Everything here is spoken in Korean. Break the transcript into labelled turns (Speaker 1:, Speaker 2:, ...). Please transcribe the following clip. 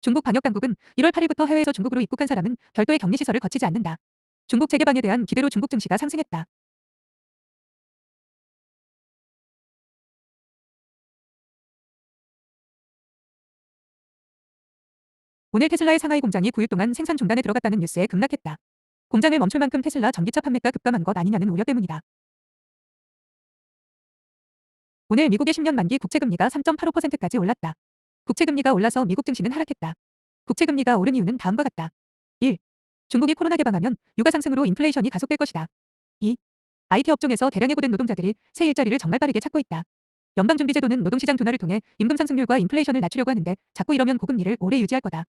Speaker 1: 중국 방역당국은 1월 8일부터 해외에서 중국으로 입국한 사람은 별도의 격리시설을 거치지 않는다. 중국 재개방에 대한 기대로 중국 증시가 상승했다. 오늘 테슬라의 상하이 공장이 9일 동안 생산 중단에 들어갔다는 뉴스에 급락했다. 공장을 멈출 만큼 테슬라 전기차 판매가 급감한 것 아니냐는 우려 때문이다. 오늘 미국의 10년 만기 국채 금리가 3.85%까지 올랐다. 국채금리가 올라서 미국 증시는 하락했다. 국채금리가 오른 이유는 다음과 같다. 1. 중국이 코로나 개방하면 유가 상승으로 인플레이션이 가속될 것이다. 2. IT 업종에서 대량 해고된 노동자들이 새 일자리를 정말 빠르게 찾고 있다. 연방준비제도는 노동시장 둔화를 통해 임금 상승률과 인플레이션을 낮추려고 하는데 자꾸 이러면 고금리를 오래 유지할 거다.